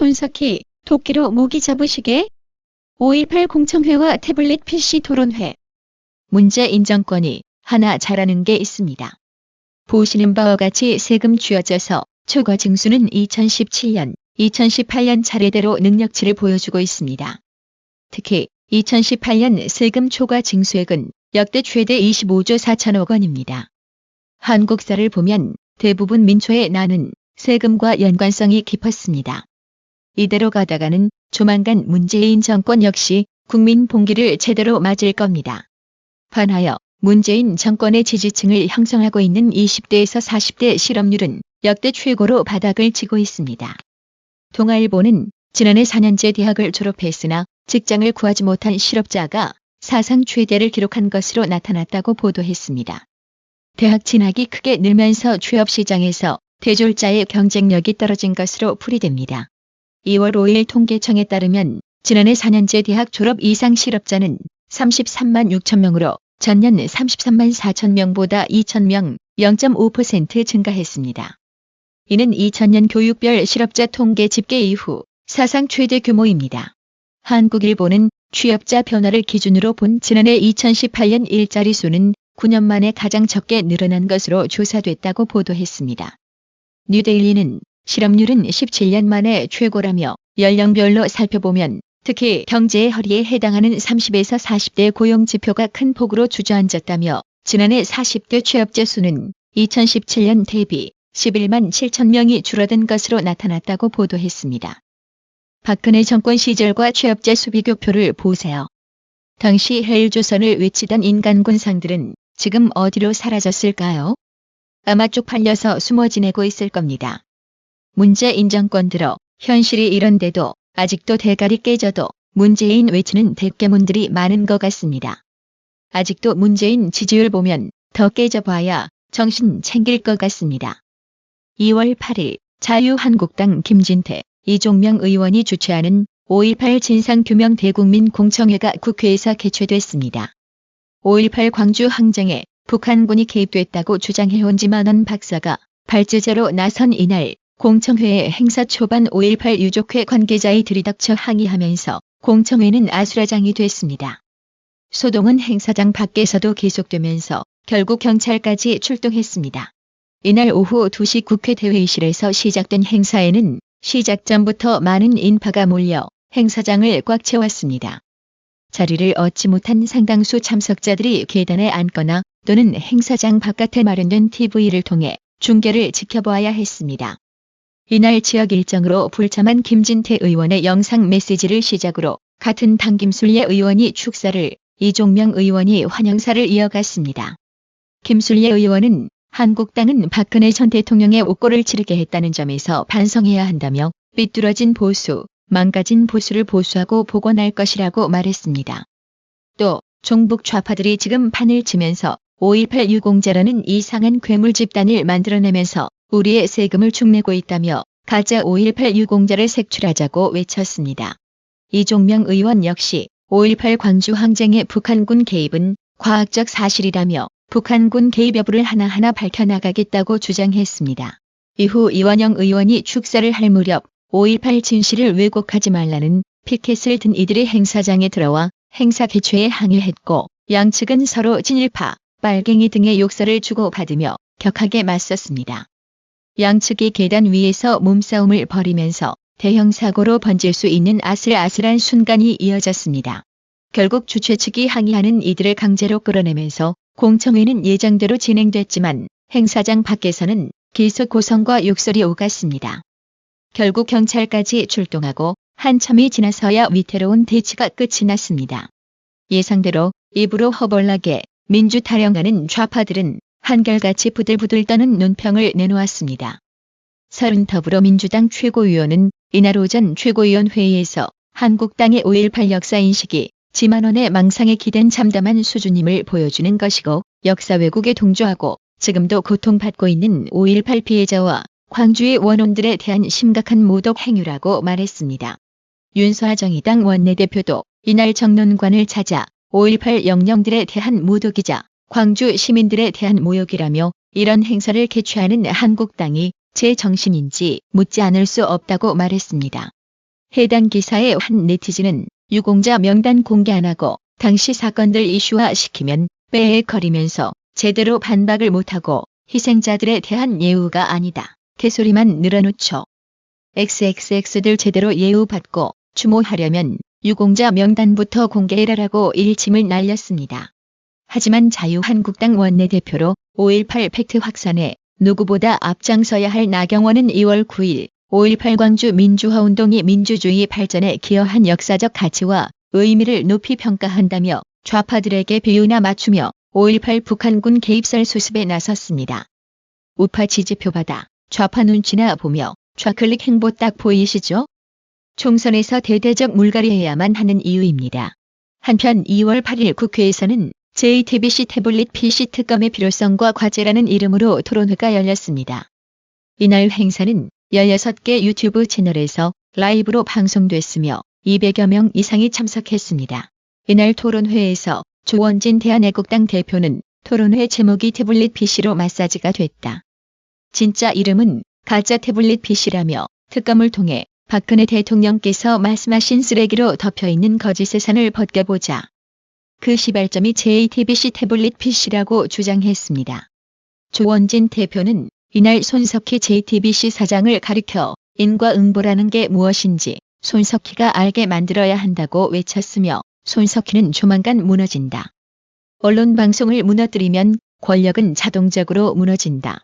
손석희, 도끼로 모기 잡으시게 5.18 공청회와 태블릿 PC 토론회 문재인 정권이 하나 잘하는 게 있습니다. 보시는 바와 같이 세금 쥐어져서 초과 징수는 2017년, 2018년 차례대로 능력치를 보여주고 있습니다. 특히 2018년 세금 초과 징수액은 역대 최대 25조 4천억 원입니다. 한국사를 보면 대부분 민초에 나는 세금과 연관성이 깊었습니다. 이대로 가다가는 조만간 문재인 정권 역시 국민 봉기를 제대로 맞을 겁니다. 반하여 문재인 정권의 지지층을 형성하고 있는 20대에서 40대 실업률은 역대 최고로 바닥을 치고 있습니다. 동아일보는 지난해 4년제 대학을 졸업했으나 직장을 구하지 못한 실업자가 사상 최대를 기록한 것으로 나타났다고 보도했습니다. 대학 진학이 크게 늘면서 취업 시장에서 대졸자의 경쟁력이 떨어진 것으로 풀이됩니다. 2월 5일 통계청에 따르면 지난해 4년제 대학 졸업 이상 실업자는 33만 6천 명으로 전년 33만 4천 명보다 2천 명, 0.5% 증가했습니다. 이는 2000년 교육별 실업자 통계 집계 이후 사상 최대 규모입니다. 한국일보는 취업자 변화를 기준으로 본 지난해 2018년 일자리 수는 9년 만에 가장 적게 늘어난 것으로 조사됐다고 보도했습니다. 뉴데일리는 실업률은 17년 만에 최고라며 연령별로 살펴보면 특히 경제의 허리에 해당하는 30에서 40대 고용 지표가 큰 폭으로 주저앉았다며 지난해 40대 취업자 수는 2017년 대비 11만 7천 명이 줄어든 것으로 나타났다고 보도했습니다. 박근혜 정권 시절과 취업자 수비교표를 보세요. 당시 헬조선을 외치던 인간 군상들은 지금 어디로 사라졌을까요? 아마 쪽팔려서 숨어 지내고 있을 겁니다. 문재인 정권 들어 현실이 이런데도 아직도 대가리 깨져도 문재인 외치는 대깨문들이 많은 것 같습니다. 아직도 문재인 지지율 보면 더 깨져봐야 정신 챙길 것 같습니다. 2월 8일 자유한국당 김진태, 이종명 의원이 주최하는 5.18 진상규명 대국민 공청회가 국회에서 개최됐습니다. 5.18 광주 항쟁에 북한군이 개입됐다고 주장해온 지만원 박사가 발제자로 나선 이날 공청회의 행사 초반 5.18 유족회 관계자의 들이닥쳐 항의하면서 공청회는 아수라장이 됐습니다. 소동은 행사장 밖에서도 계속되면서 결국 경찰까지 출동했습니다. 이날 오후 2시 국회 대회의실에서 시작된 행사에는 시작 전부터 많은 인파가 몰려 행사장을 꽉 채웠습니다. 자리를 얻지 못한 상당수 참석자들이 계단에 앉거나 또는 행사장 바깥에 마련된 TV를 통해 중계를 지켜보아야 했습니다. 이날 지역 일정으로 불참한 김진태 의원의 영상 메시지를 시작으로 같은 당 김술예 의원이 축사를 이종명 의원이 환영사를 이어갔습니다. 김술예 의원은 한국당은 박근혜 전 대통령의 옥고를 치르게 했다는 점에서 반성해야 한다며 삐뚤어진 보수, 망가진 보수를 보수하고 복원할 것이라고 말했습니다. 또 종북 좌파들이 지금 판을 치면서 5.18 유공자라는 이상한 괴물 집단을 만들어내면서 우리의 세금을 축내고 있다며 가짜 5.18 유공자를 색출하자고 외쳤습니다. 이종명 의원 역시 5.18 광주 항쟁의 북한군 개입은 과학적 사실이라며 북한군 개입 여부를 하나하나 밝혀나가겠다고 주장했습니다. 이후 이원영 의원이 축사를 할 무렵 5.18 진실을 왜곡하지 말라는 피켓을 든 이들의 행사장에 들어와 행사 개최에 항의했고 양측은 서로 진일파, 빨갱이 등의 욕설을 주고받으며 격하게 맞섰습니다. 양측이 계단 위에서 몸싸움을 벌이면서 대형 사고로 번질 수 있는 아슬아슬한 순간이 이어졌습니다. 결국 주최 측이 항의하는 이들을 강제로 끌어내면서 공청회는 예정대로 진행됐지만 행사장 밖에서는 계속 고성과 욕설이 오갔습니다. 결국 경찰까지 출동하고 한참이 지나서야 위태로운 대치가 끝이 났습니다. 예상대로 입으로 허벌나게 민주 타령하는 좌파들은 한결같이 부들부들 떠는 논평을 내놓았습니다. 서른 더불어민주당 최고위원은 이날 오전 최고위원 회의에서 한국당의 5.18 역사인식이 지만원의 망상에 기댄 참담한 수준임을 보여주는 것이고 역사 왜곡에 동조하고 지금도 고통받고 있는 5.18 피해자와 광주의 원혼들에 대한 심각한 모독 행위라고 말했습니다. 윤소아 정의당 원내대표도 이날 정론관을 찾아 5.18 영령들에 대한 모독이자 광주 시민들에 대한 모욕이라며 이런 행사를 개최하는 한국당이 제 정신인지 묻지 않을 수 없다고 말했습니다. 해당 기사의 한 네티즌은 유공자 명단 공개 안 하고 당시 사건들 이슈화 시키면 빼액거리면서 제대로 반박을 못하고 희생자들에 대한 예우가 아니다. 개소리만 늘어놓죠. XXX들 제대로 예우받고 추모하려면 유공자 명단부터 공개해라라고 일침을 날렸습니다. 하지만 자유한국당 원내대표로 5.18 팩트 확산에 누구보다 앞장서야 할 나경원은 2월 9일 5.18 광주 민주화운동이 민주주의 발전에 기여한 역사적 가치와 의미를 높이 평가한다며 좌파들에게 비유나 맞추며 5.18 북한군 개입설 수습에 나섰습니다. 우파 지지표 받아 좌파 눈치나 보며 좌클릭 행보 딱 보이시죠? 총선에서 대대적 물갈이해야만 하는 이유입니다. 한편 2월 8일 국회에서는 JTBC 태블릿 PC 특검의 필요성과 과제라는 이름으로 토론회가 열렸습니다. 이날 행사는 16개 유튜브 채널에서 라이브로 방송됐으며 200여 명 이상이 참석했습니다. 이날 토론회에서 조원진 대한애국당 대표는 토론회 제목이 태블릿 PC로 마사지가 됐다. 진짜 이름은 가짜 태블릿 PC라며 특검을 통해 박근혜 대통령께서 말씀하신 쓰레기로 덮여있는 거짓 세상을 벗겨보자. 그 시발점이 JTBC 태블릿 PC라고 주장했습니다. 조원진 대표는 이날 손석희 JTBC 사장을 가리켜 인과응보라는 게 무엇인지 손석희가 알게 만들어야 한다고 외쳤으며 손석희는 조만간 무너진다. 언론 방송을 무너뜨리면 권력은 자동적으로 무너진다.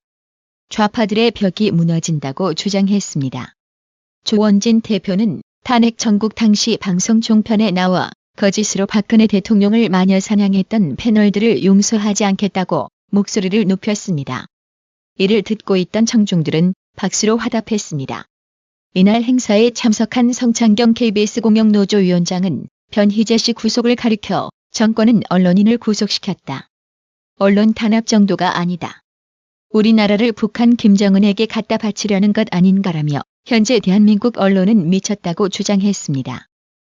좌파들의 벽이 무너진다고 주장했습니다. 조원진 대표는 탄핵 전국 당시 방송 종편에 나와 거짓으로 박근혜 대통령을 마녀 사냥했던 패널들을 용서하지 않겠다고 목소리를 높였습니다. 이를 듣고 있던 청중들은 박수로 화답했습니다. 이날 행사에 참석한 성창경 KBS 공영노조 위원장은 변희재 씨 구속을 가리켜 정권은 언론인을 구속시켰다. 언론 탄압 정도가 아니다. 우리나라를 북한 김정은에게 갖다 바치려는 것 아닌가라며 현재 대한민국 언론은 미쳤다고 주장했습니다.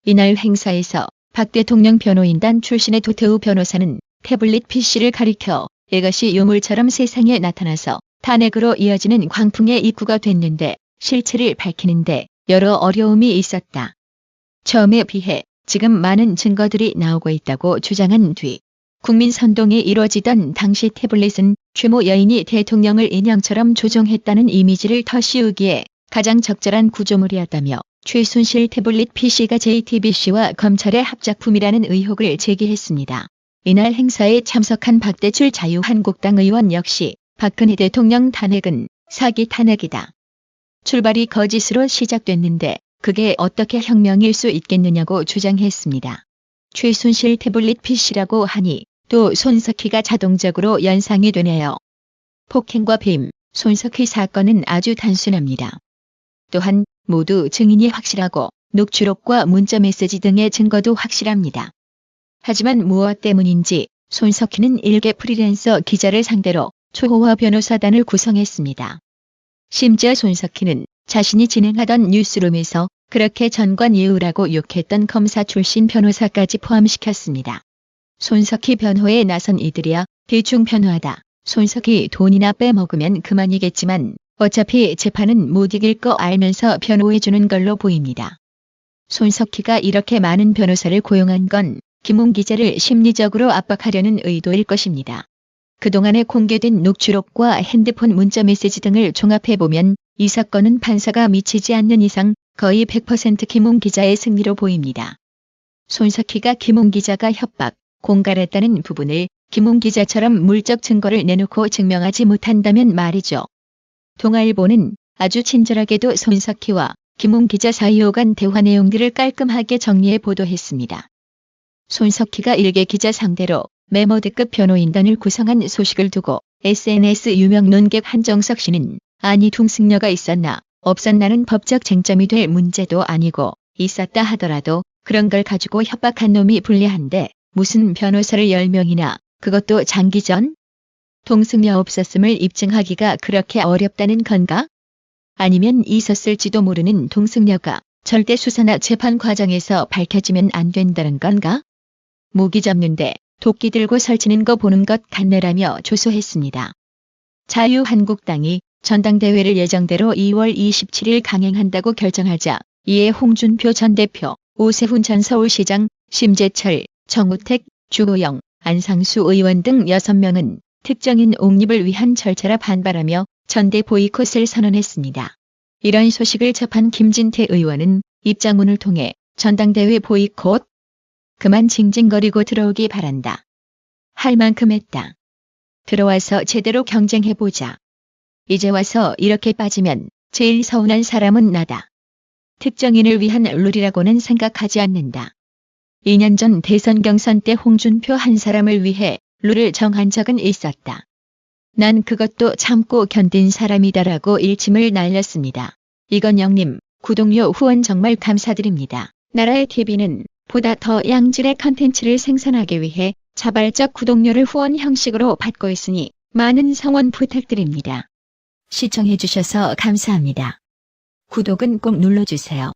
이날 행사에서 박 대통령 변호인단 출신의 도태우 변호사는 태블릿 PC를 가리켜 이것이 유물처럼 세상에 나타나서 탄핵으로 이어지는 광풍의 입구가 됐는데 실체를 밝히는데 여러 어려움이 있었다. 처음에 비해 지금 많은 증거들이 나오고 있다고 주장한 뒤 국민 선동이 이루어지던 당시 태블릿은 최모 여인이 대통령을 인형처럼 조종했다는 이미지를 더 씌우기에 가장 적절한 구조물이었다며 최순실 태블릿 PC가 JTBC와 검찰의 합작품이라는 의혹을 제기했습니다. 이날 행사에 참석한 박대출 자유한국당 의원 역시 박근혜 대통령 탄핵은 사기 탄핵이다. 출발이 거짓으로 시작됐는데 그게 어떻게 혁명일 수 있겠느냐고 주장했습니다. 최순실 태블릿 PC라고 하니 또 손석희가 자동적으로 연상이 되네요. 폭행과 빔, 손석희 사건은 아주 단순합니다. 또한 모두 증인이 확실하고 녹취록과 문자메시지 등의 증거도 확실합니다. 하지만 무엇 때문인지 손석희는 일개 프리랜서 기자를 상대로 초호화 변호사단을 구성했습니다. 심지어 손석희는 자신이 진행하던 뉴스룸에서 그렇게 전관 예우라고 욕했던 검사 출신 변호사까지 포함시켰습니다. 손석희 변호에 나선 이들이야 대충 변호하다. 손석희 돈이나 빼먹으면 그만이겠지만 어차피 재판은 못 이길 거 알면서 변호해주는 걸로 보입니다. 손석희가 이렇게 많은 변호사를 고용한 건 김웅 기자를 심리적으로 압박하려는 의도일 것입니다. 그동안에 공개된 녹취록과 핸드폰 문자 메시지 등을 종합해보면 이 사건은 판사가 미치지 않는 이상 거의 100% 김웅 기자의 승리로 보입니다. 손석희가 김웅 기자가 협박, 공갈했다는 부분을 김웅 기자처럼 물적 증거를 내놓고 증명하지 못한다면 말이죠. 동아일보는 아주 친절하게도 손석희와 김웅 기자 사이 오 간 대화 내용들을 깔끔하게 정리해 보도했습니다. 손석희가 일개 기자 상대로 메모드급 변호인단을 구성한 소식을 두고 SNS 유명 논객 한정석 씨는 아니 동승녀가 있었나 없었나는 법적 쟁점이 될 문제도 아니고 있었다 하더라도 그런 걸 가지고 협박한 놈이 불리한데 무슨 변호사를 10명이나 그것도 장기 전? 동승녀 없었음을 입증하기가 그렇게 어렵다는 건가? 아니면 있었을지도 모르는 동승녀가 절대 수사나 재판 과정에서 밝혀지면 안 된다는 건가? 모기 잡는데 도끼 들고 설치는 거 보는 것 같네라며 조소했습니다. 자유한국당이 전당대회를 예정대로 2월 27일 강행한다고 결정하자 이에 홍준표 전 대표, 오세훈 전 서울시장, 심재철, 정우택, 주호영, 안상수 의원 등 6명은 특정인 옹립을 위한 절차라 반발하며 전대 보이콧을 선언했습니다. 이런 소식을 접한 김진태 의원은 입장문을 통해 전당대회 보이콧 그만 징징거리고 들어오기 바란다. 할 만큼 했다. 들어와서 제대로 경쟁해보자. 이제 와서 이렇게 빠지면 제일 서운한 사람은 나다. 특정인을 위한 룰이라고는 생각하지 않는다. 2년 전 대선 경선 때 홍준표 한 사람을 위해 룰을 정한 적은 있었다. 난 그것도 참고 견딘 사람이다라고 일침을 날렸습니다. 이건영님, 구독료 후원 정말 감사드립니다. 나라의 TV는 보다 더 양질의 컨텐츠를 생산하기 위해 자발적 구독료를 후원 형식으로 받고 있으니 많은 성원 부탁드립니다. 시청해주셔서 감사합니다. 구독은 꼭 눌러주세요.